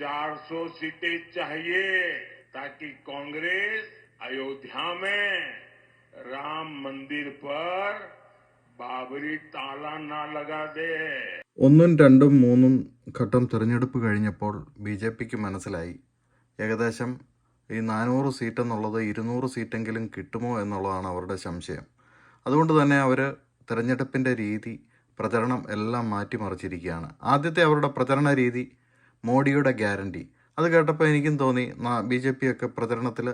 400 सीटें चाहिए ताकि कांग्रेस अयोध्या में राम मंदिर पर बाबरी ताला ना लगा दे ഒന്നും രണ്ടും മൂന്നും ഘട്ടം തിരഞ്ഞെടുപ്പ് കഴിഞ്ഞപ്പോൾ ബി ജെ പിക്ക് മനസ്സിലായി ഏകദേശം ഈ നാനൂറ് സീറ്റ് എന്നുള്ളത് ഇരുന്നൂറ് സീറ്റെങ്കിലും കിട്ടുമോ എന്നുള്ളതാണ് അവരുടെ സംശയം അതുകൊണ്ട് തന്നെ അവർ തിരഞ്ഞെടുപ്പിൻ്റെ രീതി പ്രചരണം എല്ലാം മാറ്റിമറിച്ചിരിക്കുകയാണ് ആദ്യത്തെ അവരുടെ പ്രചരണ രീതി മോഡിയുടെ ഗ്യാരണ്ടി. അത് കേട്ടപ്പോൾ എനിക്കും തോന്നി ബി ജെ പി ഒക്കെ പ്രചരണത്തിൽ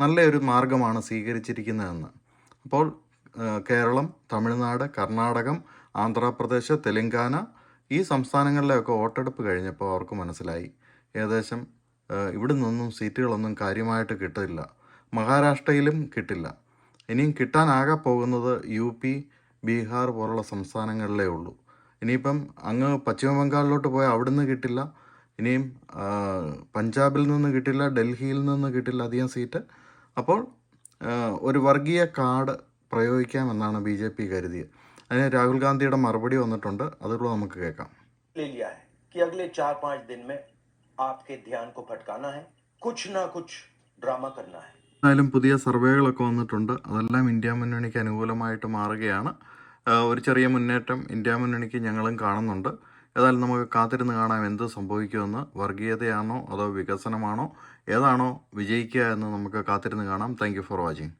നല്ലൊരു മാർഗമാണ് സ്വീകരിച്ചിരിക്കുന്നതെന്ന്. അപ്പോൾ കേരളം തമിഴ്നാട് കർണാടകം ആന്ധ്രാപ്രദേശ് തെലങ്കാന ഈ സംസ്ഥാനങ്ങളിലെയൊക്കെ വോട്ടെടുപ്പ് കഴിഞ്ഞപ്പോൾ അവർക്ക് മനസ്സിലായി. ഏകദേശം ഇവിടെ നിന്നൊന്നും സീറ്റുകളൊന്നും കാര്യമായിട്ട് കിട്ടില്ല. മഹാരാഷ്ട്രയിലും കിട്ടില്ല. ഇനിയും കിട്ടാനാകെ പോകുന്നത് യു പി ബീഹാർ പോലുള്ള സംസ്ഥാനങ്ങളിലേ ഉള്ളൂ. ഇനിയിപ്പം അങ്ങ് പശ്ചിമ ബംഗാളിലോട്ട് പോയാൽ അവിടുന്ന് കിട്ടില്ല. ഇനിയും പഞ്ചാബിൽ നിന്ന് കിട്ടില്ല ഡൽഹിയിൽ നിന്ന് കിട്ടില്ല അധികം സീറ്റ്. അപ്പോൾ ഒരു വർഗീയ കാർഡ് പ്രയോഗിക്കാമെന്നാണ് ബി ജെ പി കരുതിയത്. അതിന് രാഹുൽ ഗാന്ധിയുടെ മറുപടി വന്നിട്ടുണ്ട്. അതുകൂടെ നമുക്ക് കേൾക്കാം. എന്നാലും പുതിയ സർവേകളൊക്കെ വന്നിട്ടുണ്ട്. അതെല്ലാം ഇന്ത്യ മുന്നണിക്ക് അനുകൂലമായിട്ട് മാറുകയാണ്. ഒരു ചെറിയ മുന്നേറ്റം ഇന്ത്യ മുന്നണിക്ക് ഞങ്ങളും കാണുന്നുണ്ട്. ഏതായാലും നമുക്ക് കാത്തിരുന്ന് കാണാം എന്ത് സംഭവിക്കുമെന്ന്. വർഗീയതയാണോ അതോ വികസനമാണോ? ഏതാണോ വിജയിക്കുക എന്ന് നമുക്ക് കാത്തിരുന്ന് കാണാം. Thank for watching